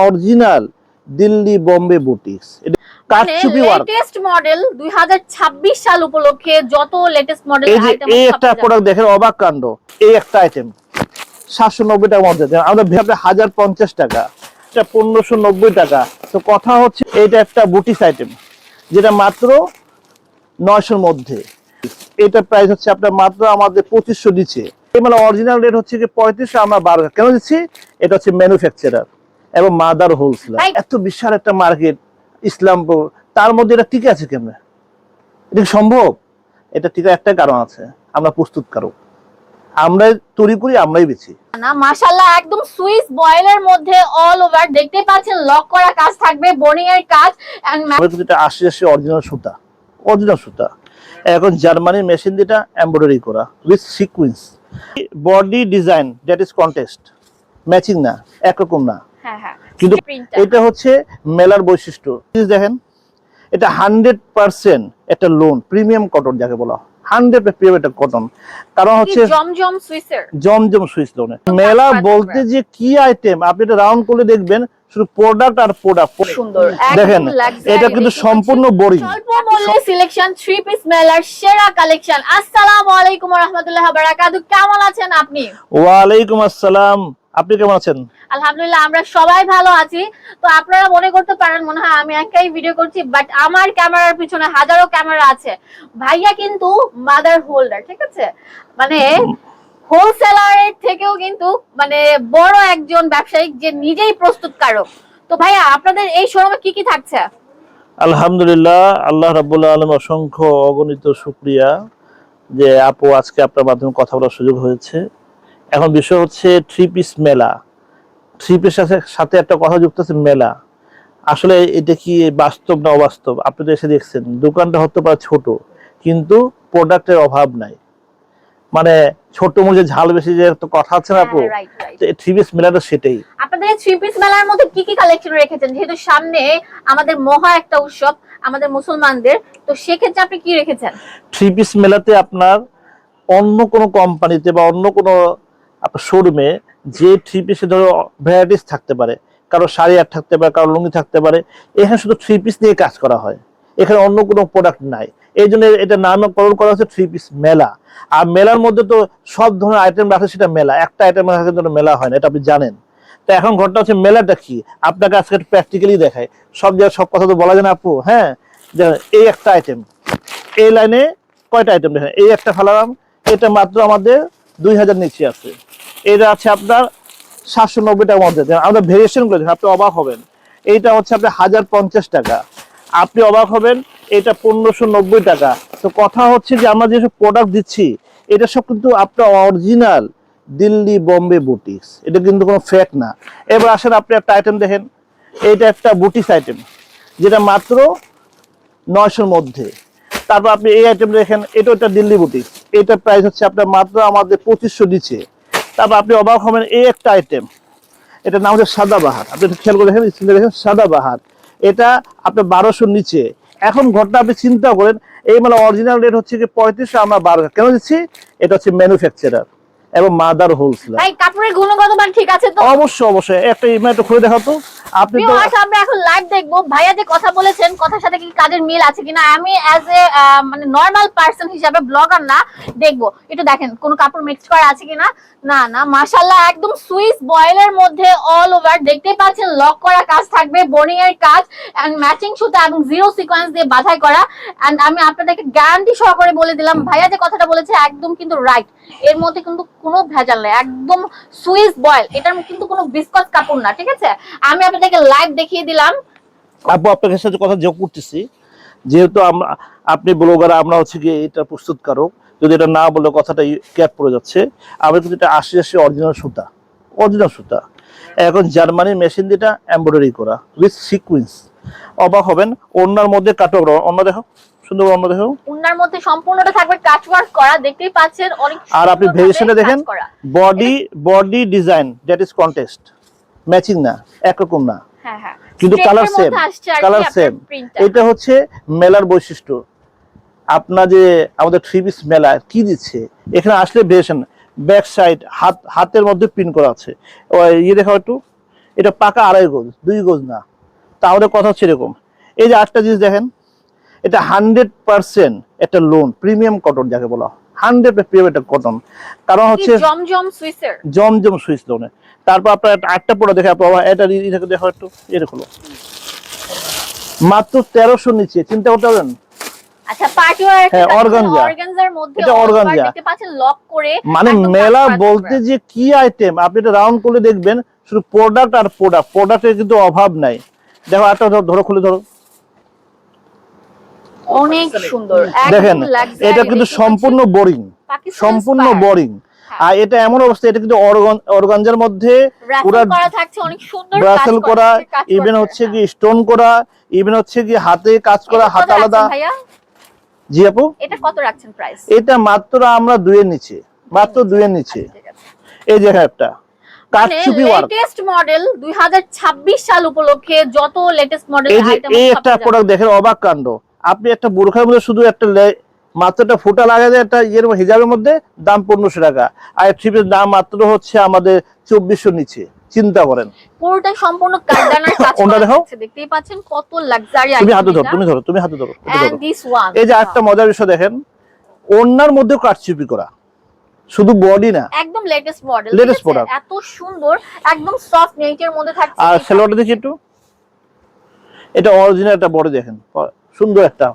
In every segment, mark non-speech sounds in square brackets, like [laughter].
Original Delhi Bombay boutiques এটা work latest model 2026 সাল উপলক্ষে যত লেটেস্ট মডেল আইটেম এই একটা প্রোডাক্ট দেখেন অবাক কাণ্ড। এই একটা আইটেম সাতশো নব্বই মধ্যে। দেন। আমাদের ভেবে পঞ্চাশ টাকা। এটা নব্বই টাকা। তো কথা হচ্ছে এইটা একটা আইটেম যেটা মাত্র নয়শোর মধ্যে। এটা প্রাইস হচ্ছে আপনার মাত্র আমাদের পঁচিশশো দিচ্ছে মানে অরিজিনাল রেট হচ্ছে পঁয়ত্রিশশো আমরা বারো কেন দিচ্ছি? এটা হচ্ছে ম্যানুফ্যাকচারার এবং মাদার হোলসেলার. এত বিশাল একটা মার্কেট ইসলামপুর। তার মধ্যে এটা টিকে আছে কেমনে? এটা সম্ভব? এটা টিকার একটা কারণ আছে। আমরা প্রস্তুত প্রস্তুতকারক আমরাই তৈরি করি আমরাই বেছি না মাশাআল্লাহ একদম সুইস বয়েলের মধ্যে অল ওভার দেখতে পাচ্ছেন লক করা কাজ থাকবে বোর্ডিং এর কাজ কিন্তু এটা আশি আশি অরিজিনাল সুতা। অরিজিনাল সুতা। এখন জার্মানি মেশিন দিয়ে এমব্রয়ডারি করা with sequence body design that is contrast matching না একরকম না। কিন্তু এটা হচ্ছে মেলার বৈশিষ্ট্য। দেখেন এটা হান্ড্রেড পার্সেন্ট একটা লোন প্রিমিয়াম কটন যাকে বলা হান্ড্রেড প্রিমিয়াম একটা কটন কারণ হচ্ছে জমজম সুইসের। জমজম সুইচ লোনে মেলা বলতে যে কি আইটেম আপনি এটা রাউন্ড করে দেখবেন শুধু প্রোডাক্ট আর প্রোডাক্ট সুন্দর। দেখেন এটা কিন্তু সম্পূর্ণ বোরিং স্বল্প মূল্যে সিলেকশন থ্রি পিস মেলার সেরা কালেকশন আসসালামু আলাইকুম রহমতুল্লাহ বারাকাতু কেমন আছেন আপনি? ওয়ালাইকুম আসসালাম। আপনি কেমন আছেন? আলহামদুলিল্লাহ আমরা সবাই ভালো আছি। তো আপনারা মনে করতে পারেন মনে হয় আমি একাই ভিডিও করছি বাট আমার ক্যামেরার পিছনে হাজারো ক্যামেরা আছে। ভাইয়া কিন্তু মাদার হোল্ডার ঠিক আছে? মানে হোলসেলারের থেকেও কিন্তু মানে বড় একজন ব্যবসায়িক যে নিজেই প্রস্তুতকারক। তো ভাইয়া আপনাদের এই শোরুমে কি কি থাকছে? আলহামদুলিল্লাহ আল্লাহ রাবুল্লাহ আলম অসংখ্য অগণিত শুক্রিয়া যে আপু আজকে আপনার মাধ্যমে কথা বলার সুযোগ হয়েছে। এখন বিষয় হচ্ছে থ্রি পিস মেলা থ্রি পিসের সাথে একটা কথা যুক্ত আছে মেলা আসলে এটা কি বাস্তব না অবাস্তব? আপনি তো এসে দেখছেন দোকানটা হতে পারে ছোট কিন্তু প্রোডাক্টের অভাব নাই। মানে ছোট মুখে ঝাল বেশি যে একটা কথা আছে না আপু? হ্যাঁ, right. থ্রি পিস মেলাটা সেটাই। আপনাদের থ্রি পিস মেলার মধ্যে কি কি কালেকশন রেখেছেন? যেহেতু সামনে আমাদের মহা একটা উৎসব আমাদের মুসলমানদের তো সেক্ষেত্রে আপনি কি রেখেছেন? থ্রি পিস মেলাতে আপনার অন্য কোনো কোম্পানিতে বা অন্য কোনো আপনার শোরুমে যে থ্রি পিসের ধরো ভ্যারাইটিস থাকতে পারে, কারও শাড়ি আর থাকতে পারে, কারও লুঙ্গি থাকতে পারে, এখানে শুধু থ্রি পিস নিয়ে কাজ করা হয়। এখানে অন্য কোনো প্রোডাক্ট নাই। এই জন্য এটা নামকরণ করা হচ্ছে থ্রি পিস মেলা। আর মেলার মধ্যে তো সব ধরনের আইটেম রাখে সেটা মেলা। একটা আইটেম রাখে কিন্তু মেলা হয় না, এটা আপনি জানেন। তো এখন ঘটনা হচ্ছে মেলাটা কি? আপনাকে আজকে প্র্যাকটিক্যালি দেখায় সব জায়গায় সব কথা তো বলা যায় না আপু হ্যাঁ? এই একটা আইটেম এই লাইনে কয়টা আইটেম দেখেন? এই একটা ফেলাম এটা মাত্র আমাদের দুই হাজার নিচে আছে। এটা আছে আপনার সাতশো নব্বই টাকার মধ্যে। আমাদের ভেরিয়েশনগুলো দেখেন, আপনি অবাক হবেন এইটা হচ্ছে আপনার হাজার পঞ্চাশ টাকা। আপনি অবাক হবেন এটা পনেরোশো নব্বই টাকা। তো কথা হচ্ছে যে আমরা যেসব প্রোডাক্ট দিচ্ছি এটা সব কিন্তু আপনার অরিজিনাল দিল্লি বম্বে বুটিক্স এটা কিন্তু কোনো ফেক না। এবার আসেন আপনি একটা আইটেম দেখেন। এইটা একটা বুটিক্স আইটেম যেটা মাত্র নয়শোর মধ্যে। তারপর আপনি এই আইটেম দেখেন এটা একটা দিল্লি বুটিক এটা প্রাইস হচ্ছে আপনার মাত্র আমাদের পঁচিশশো নিচে তারপর আপনি অবাক হবেন, এই একটা আইটেম এটার নাম হচ্ছে সাদাবাহার আপনি খেয়াল করে দেখেন স্ক্রিনে দেখেন সাদাবাহার এটা আপনার বারোশোর নিচে। এখন ঘটনা আপনি চিন্তা করেন, এই মানে অরিজিনাল রেট হচ্ছে কি পঁয়ত্রিশশো, আমরা বারোশো কেন দিচ্ছি? এটা হচ্ছে ম্যানুফ্যাকচারার এবং মাদার হোলসেলার। ভাই কাপড়ের গুণগত মান ঠিক আছে তো? অবশ্যই অবশ্যই। একটা ইমেল একটু খুলে দেখাতো আপনি তো আমরা এখন লাইভ দেখব। ভাইয়া যে কথা বলেছেন কথার সাথে কি কাজের মিল আছে কিনা আমি অ্যাজ এ মানে নর্মাল পার্সন হিসাবে ব্লগার না দেখব। একটু দেখেন কোন কাপড় মিক্স করা আছে কিনা? না না মাশাআল্লাহ একদম সুইস বয়েলের মধ্যে অল ওভার দেখতে পাচ্ছেন লক করা কাজ থাকবে বোর্ডিং এর কাজ এন্ড ম্যাচিং সুতা এবং জিরো সিকোয়েন্স দিয়ে বাছাই করা। এন্ড আমি আপনাদেরকে গ্যারান্টি সহকারে বলে দিলাম ভাইয়া যে কথাটা বলেছে একদম কিন্তু রাইট এর মধ্যে কিন্তু কোনো ভেজাল নেই, একদম সুইস বয়েল। এটার কিন্তু কোনো বিস্কট কাপড় না, ঠিক আছে? আমি আপনাদেরকে লাইভ দেখিয়ে দিলাম। আপু আপনাদের সাথে কথা যোগ করতেছি। যেহেতু আমরা আপনি ব্লগার, আমরা হচ্ছে কি এটা প্রস্তুত প্রস্তুতকারক। যদি এটা না বলে কথাটা ক্যাপ পড়ে যাচ্ছে। আমরা কিন্তু এটা আশি আশি অরিজিনাল সুতা। অরিজিনাল সুতা। এখন জার্মানি মেশিন দিয়ে এমব্রয়ডারি করা উইথ সিকুয়েন্স অবাক হবেন অন্যার মধ্যে কাটো অন্য দেখো। সুন্দর অন্য দেখো উনার মধ্যে সম্পূর্ণটা থাকবে কাট ওয়ার্ক করা দেখতেই পাচ্ছেন অনেক আর আপনি ভেরিয়েশনটা দেখেন body body design that is contrast matching না একরকম না। হ্যাঁ হ্যাঁ। কিন্তু কালার সেম কালার সেম এটা হচ্ছে মেলার বৈশিষ্ট্য। আপনার যে আমাদের থ্রি পিস মেলা কি দিচ্ছে? এখানে আসলে ভেরিয়েশন ব্যাক সাইড হাত হাতের মধ্যে প্রিন্ট করা আছে। ইয়ে দেখাও একটু। এটা পাকা আড়াই গজ দুই গোজ না। তাহলে কথা হচ্ছে এরকম। এই যে আটটা জিনিস দেখেন এটা হান্ড্রেড পার্সেন্ট একটা লোন প্রিমিয়াম কটন যাকে বলা হান্ড্রেড প্রিমিয়াম একটা কটন কারণ হচ্ছে জমজম সুইসের। জমজম সুইচ লোনে তারপর আপনার আটটা পড়া দেখে আপনার এটা এটাকে দেখো একটু এরকম মাত্র তেরোশো নিচে চিন্তা করতে আচ্ছা হ্যাঁ, মানে মেলা বলতে। যে কি আইটেম আপনি এটা রাউন্ড করে দেখবেন শুধু প্রোডাক্ট আর প্রোডাক্ট প্রোডাক্টের কিন্তু অভাব নাই। দেখো একটা ধরো ধরো খুলে ধরো। অনেক সুন্দর দেখেন এটা কিন্তু সম্পূর্ণ বোরিং সম্পূর্ণ বোরিং হ্যাঁ। আর এটা এমন অবস্থা এটা কিন্তু অর্গানজার মধ্যে পুরা করা থাকছে অনেক সুন্দর ব্রাসেল করা ইভেন হচ্ছে কি স্টোন করা ইভেন হচ্ছে কি হাতে কাজ করা হাত আলাদা। জি আপু? এটা কত রাখছেন প্রাইস এটা মাত্র আমরা দুইয়ের নিচে মাত্র দুইয়ের নিচে। এই যে ওয়ার্ক লেটেস্ট মডেল 2026 সাল উপলক্ষে যত লেটেস্ট মডেল আইটেম এই একটা প্রোডাক্ট দেখেন অবাক কাণ্ড। আপনি একটা বোরখার মধ্যে শুধু একটা মাত্র একটা ফুটা লাগাই দেয় একটা ইয়ের হিজাবের মধ্যে দাম পনেরোশো টাকা। আর ট্রিপের দাম মাত্র হচ্ছে আমাদের চব্বিশশো নিচে। চিন্তা করেন। পুরোটা সম্পূর্ণ কারদানার [coughs] কাজ করা দেখো? দেখতেই পাচ্ছেন কত লাক্সারি তুমি হাতে ধরো তুমি ধরো তুমি হাতে ধরো এই যে একটা মজার বিষয় দেখেন করা। শুধু বডি না। একদম লেটেস্ট মডেল Latest product। এত সুন্দর একদম সফট নেচার মধ্যে থাকছে আর দেখি একটু। এটা অরিজিনাল একটা বডি দেখেন। সুন্দর একটা।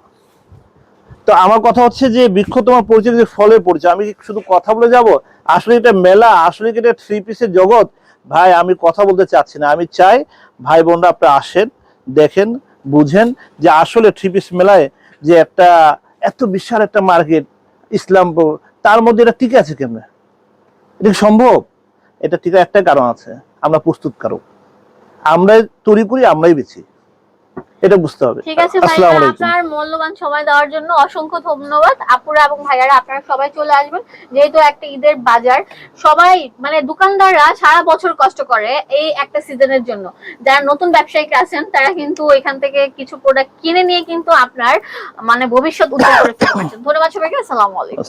তো আমার কথা হচ্ছে যে বৃক্ষ তোমার পরিচয় যে ফলের পরিচয়, আমি শুধু কথা বলে যাব? আসলে এটা মেলা, আসলে কি এটা থ্রি পিসের জগৎ? ভাই, আমি কথা বলতে চাচ্ছি না। আমি চাই ভাই বোনরা আপনারা আসেন, দেখেন, বুঝেন যে আসলে থ্রি পিস মেলায় যে একটা এত বিশাল একটা মার্কেট, ইসলামপুর, তার মধ্যে এটা টিকে আছে কেমনে? এটা সম্ভব? এটা টিকে একটা কারণ আছে। আমরা প্রস্তুত প্রস্তুতকারক। আমরাই তৈরি করি, আমরাই বেছি এটা বুঝতে হবে। ঠিক আছে ভাইয়া আপনার মূল্যবান সময় দেওয়ার জন্য অসংখ্য ধন্যবাদ। আপুরা এবং ভাইয়ারা আপনারা সবাই চলে আসবেন। যেহেতু একটা ঈদের বাজার সবাই মানে দোকানদাররা সারা বছর কষ্ট করে এই একটা সিজনের জন্য। যারা নতুন ব্যবসায়িক আছেন তারা কিন্তু এখান থেকে কিছু প্রোডাক্ট কিনে নিয়ে কিন্তু আপনার মানে ভবিষ্যৎ উজ্জ্বল করে ফেলতে পারছেন। ধন্যবাদ সবাইকে আসসালামু আলাইকুম।